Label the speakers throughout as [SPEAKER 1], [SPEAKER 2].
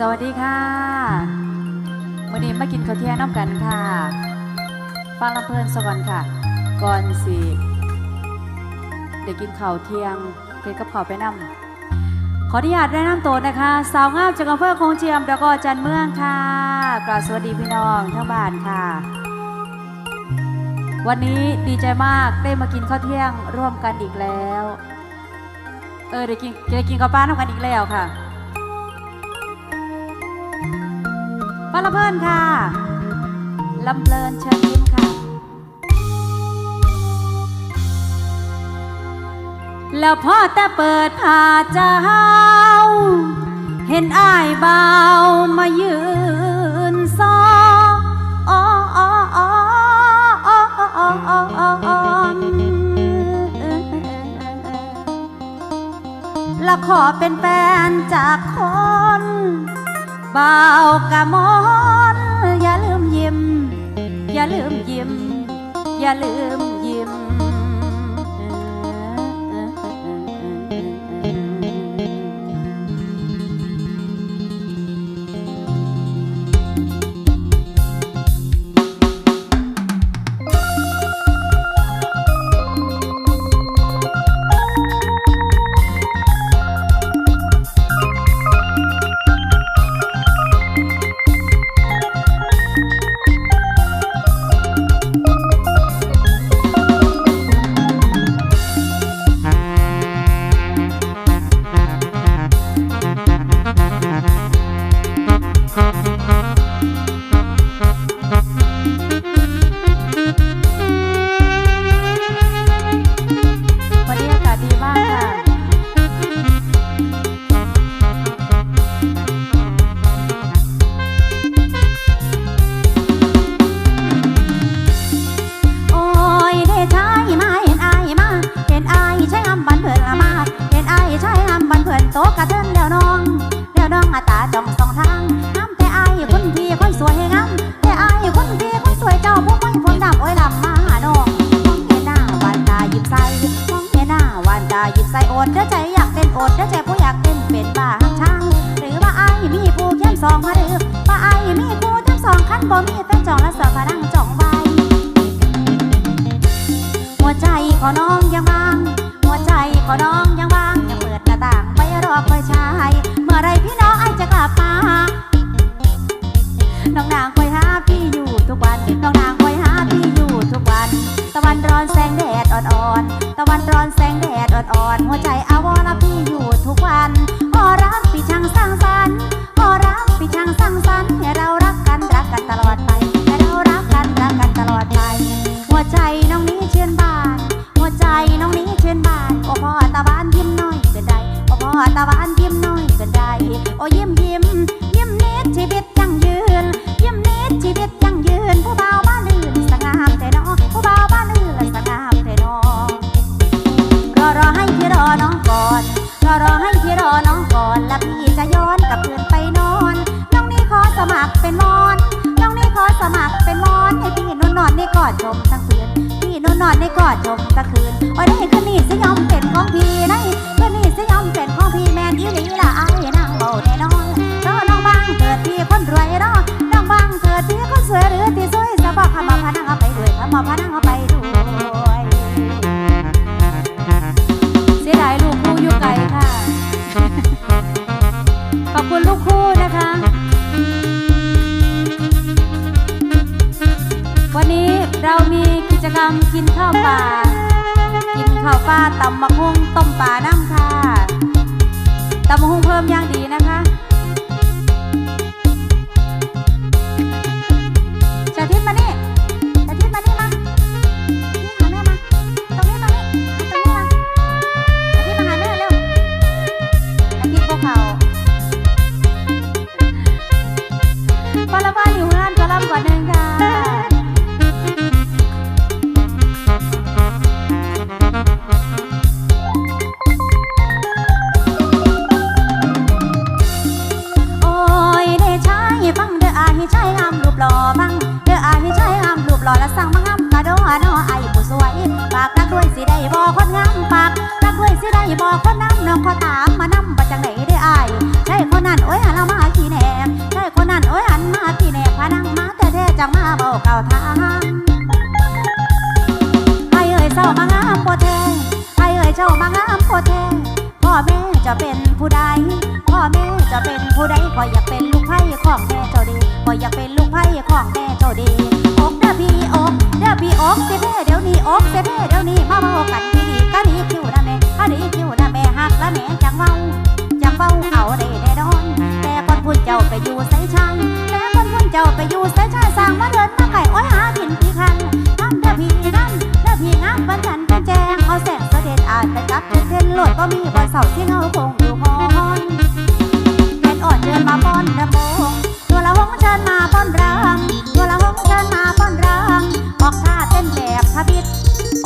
[SPEAKER 1] สวัสดีค่ะวันนี้มากินข้าวเที่ยงน้ำกันค่ะ ฟังลำเพลินสวรรค์ค่ะ ก่อนสิเดี๋ยวกินข้าวเที่ยงเพชรกับข้าวไปนำ ขออนุญาตได้น้ำโตนะคะ สาวงามจากอำเภอคงเจียมแล้วก็จันเมืองค่ะกราบสวัสดีพี่น้องทั้งบ้านค่ะ วันนี้ดีใจมากได้มากินข้าวเที่ยงร่วมกันอีกแล้ว เออเดี๋ยวกินเดี๋ยวกินข้าวป้าน้ำกันอีกแล้วค่ะ ป้าลเพลินค่ะลำเพลินเชิญยิ้มค่ะ แล้วพ่อแต่เปิดผ่าเจ้า เห็นอ้ายเบามายืนซออ้ออ้ออ้ออละขอเป็นแฟนจากคน บ่าวกะมอนอย่าลืมยิ้ม อย่าลืมยิ้ม อย่าลืมยิ้ม ข้าวปลาตำมะฮุ่งต้มปลาน้ำค่ะตำมะฮุ่งเพิ่มย่างดีนะคะ ละสั่งมาห้ามกระโดดนอไอ้ผู้สวยปากรักด้วยสิได้บอกคนงามปากรักด้วยสิได้บอกคนน้ำน้องขอถามมานำประจังไหนได้ไอ้ใช่คนนั้นโอ้ยหันมาขี้แหนบใช่คนนั้นโอ้ยหันมาขี้แหนบพานังมาแต่แท้จังมาบอกเก่าทางไอ้เอ้ยเจ้ามางามโปแท้ไอ้เอ้ยเจ้ามางามโปแท้พ่อแม่จะเป็นผู้ใดพ่อแม่จะเป็นผู้ใดก็อยากเป็นลูกไพ่ของแม่เจ้าดีก็อยากเป็นลูกไพ่ของแม่เจ้าดี อกเด้อพี่อกเด้อพี่อกเสยแพ่เดี๋ยวนี้อกเสยแพ่เดี๋ยวนี้มาเมากันพี่ดีก็ดีคิวนะแม่ก็ดีคิวนะแม่หักและแม่จังเมาจังเมาเอาได้แน่นอนแต่คนพุ่นเจ้าไปอยู่ไสชัยแต่คนพุ่นเจ้าไปอยู่ไสชัยสร้างมาเดินมาไก่อ้อยหากินพี่คันน้ำเด้อพี่น้ำเด้อพี่งามบันทันเป็นแจงเอาแสงเสด็จอาจไปกับจุดเทนโหลดก็มีบนเสาที่เงา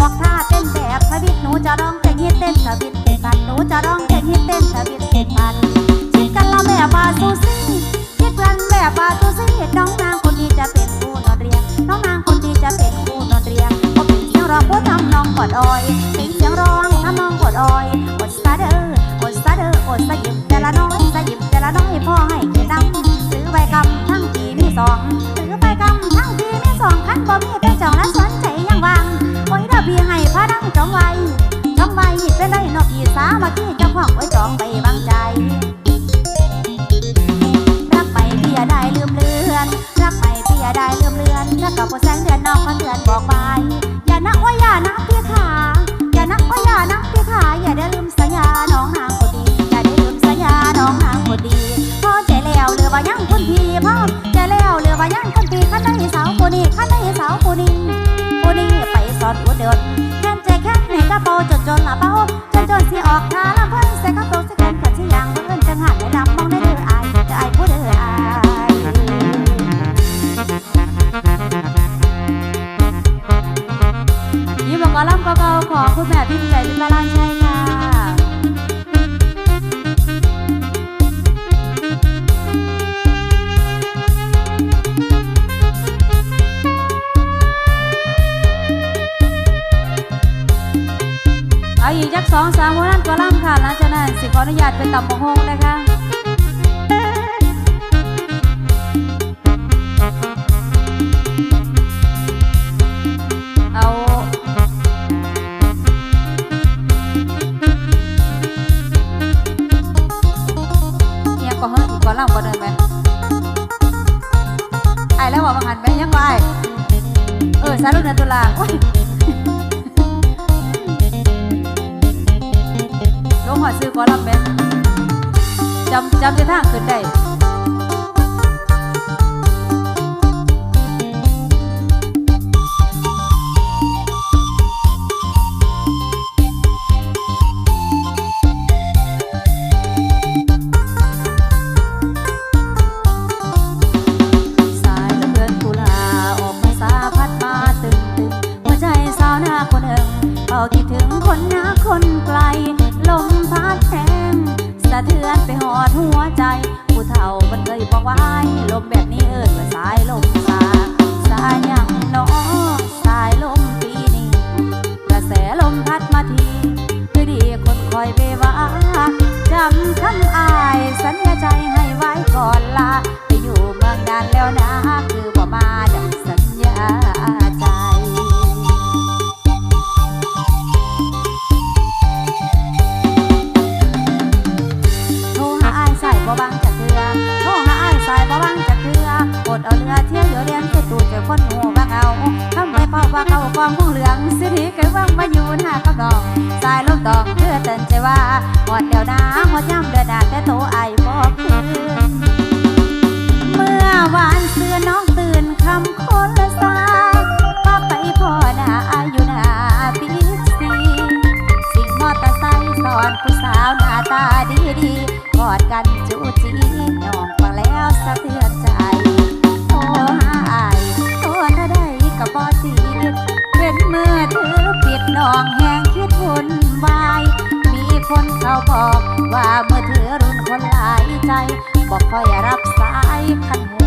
[SPEAKER 1] ออกท่าเต้นแบบพระบิดหนูจะร้องเพลงฮิตเต้นสวิตเต้นกันหนูจะร้องเพลงฮิตเต้นสวิตเต้นกันชิดกันละแบบบาซูซี่ชิดกันแบบบาซูซี่น้องนางคนนี้จะเป็นผู้นอนเรียงน้องนางคนนี้จะเป็นผู้นอนเรียงก็เป็นเสียงร้องผู้ทำน้องกอดอ้อยเป็นเสียงร้องทำน้องกอดอ้อยอดซาเดอร์อดซาเดอร์อดสยิบแต่ละน้อยสยิบแต่ละน้อยพ่อให้เกดดำซื้อใบกำทั้งทีมีสอง อย่านอนน้องก็เตือนบอกไปอย่านักว่าอย่านักพี่ขาอย่านักว่าอย่านักพี่ขาอย่าได้ลืมสัญญาน้องนางคนดีอย่าได้ลืมสัญญาน้องนางคนดีพ่อใจแล้วเหลือว่ายังคนพี่พ่อ สองสามวันนั้นกอล่ำค่ะหลังจากนั้นสิขออนุญาตเป็นตำบักฮงนะคะไอ้แล้วบอกมาหันไปยังไงเออสารุเดือนตุลาโอ้ย งหอดซื้อก็รับไหมจำจำจะทางขึ้นได้สายเหลือเกินตุลาออกมาสาพัดมาตึงตึงหัวใจสาหน้าคนหนึ่งเฝ้าคิดถึงคนหน้าคนไกละเทือนไปหอดหัวใจ ผู้เฒ่ามันเคยบอกไว้ลมแบบนี้เอิญว่าสายลมสาสายยังหนอสายลมปีนี้กระแสลมพัดมาทีคือดีคนคอยเบว่าจำคำอายสัญญาใจให้ไว้ก่อนลาไปอยู่เมืองนานแล้วนะ คือบ่มาดังสัญญาใจ ดเอาเรือเที่ยวเยวเรียนเจตูดเจอคนหูบังเอาทำไปเป่าว่าเขากองคงเหลืองสิทีเกิดว่างมาอยู่หน้ากับดอกสายลมตอกเพื่อเตือนใจว่าหอดเดี๋ยวนะหอดย่ำเดือดดาแต่โตไอบอกคืนเมื่อวานเสือน้องตื่นคำคนละสายป้าไปพ่อหน้าอายุหน้าปีสีสิ่งมอเตอร์ไซค์สอนผู้สาวหน้าตาดีดีกอดกัน น้องแหงคิดวุ่นวาย มีคนเขาบอกว่าเมื่อเธอรุ่นคนหลายใจ บอกคอยรับสายคันหัว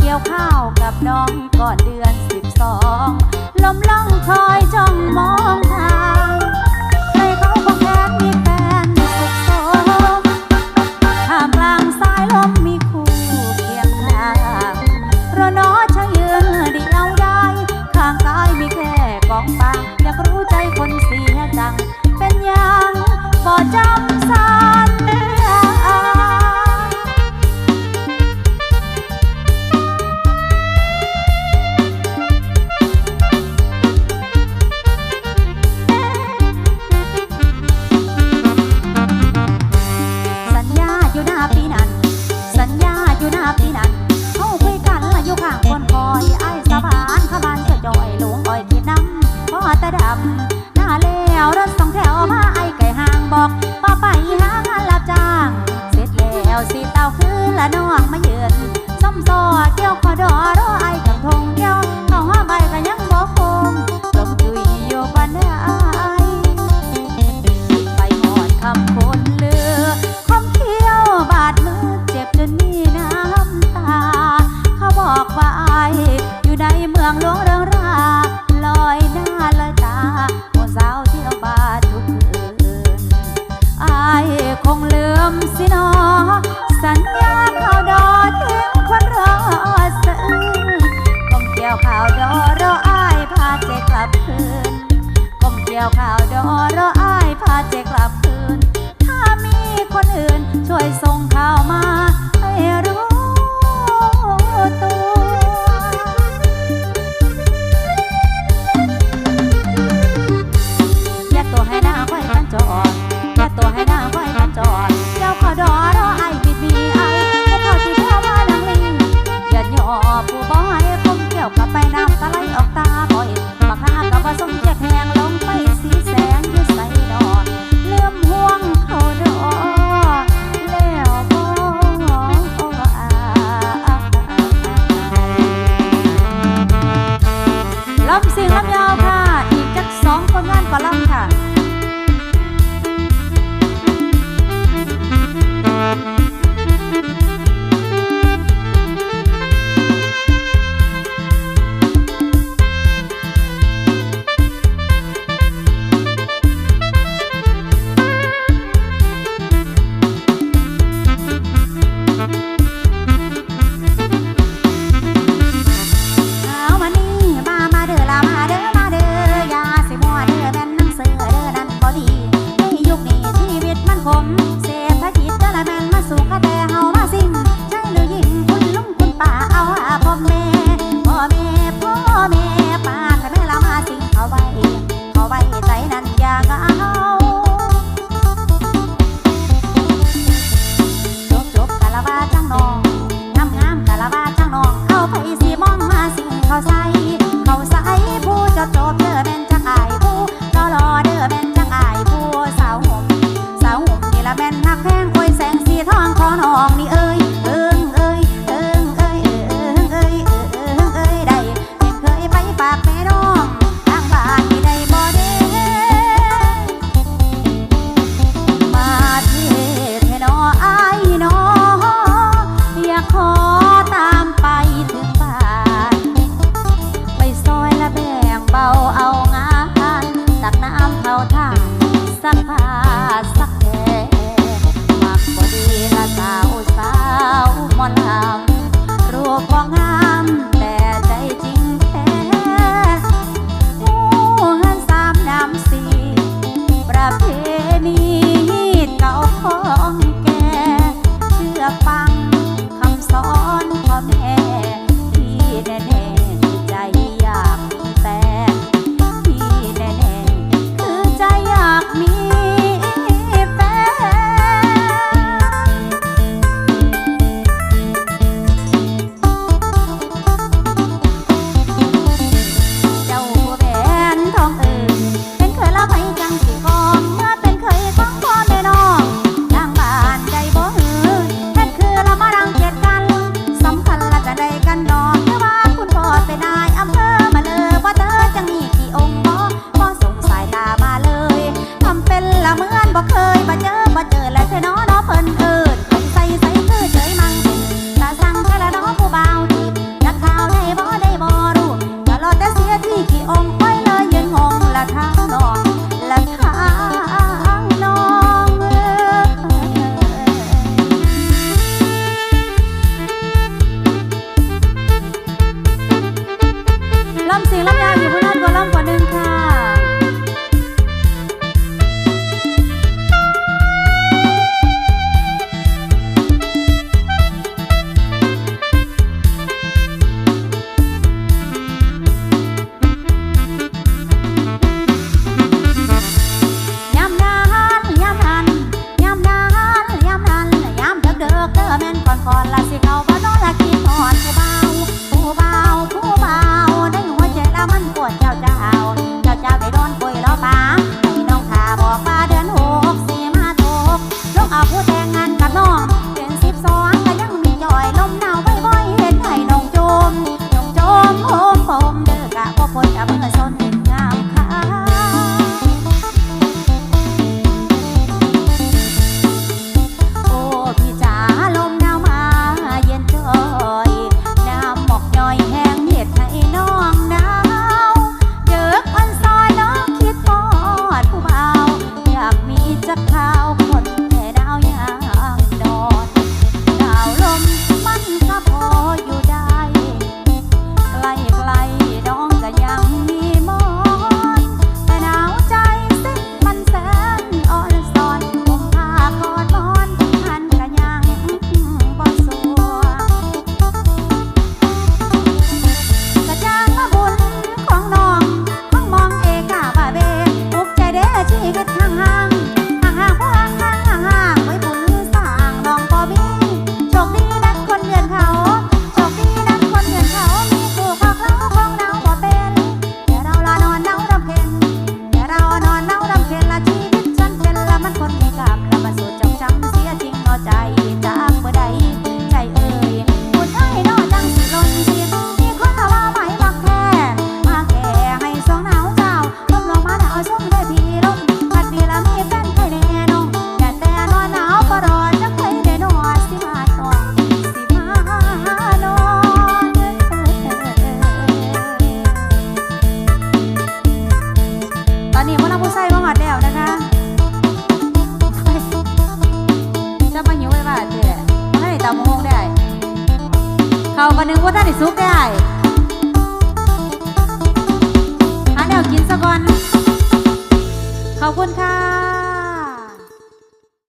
[SPEAKER 1] เกี่ยวข้าวกับน้องก่อนเดือนสิบสองลมล่องคอยจ้องมองหาางลง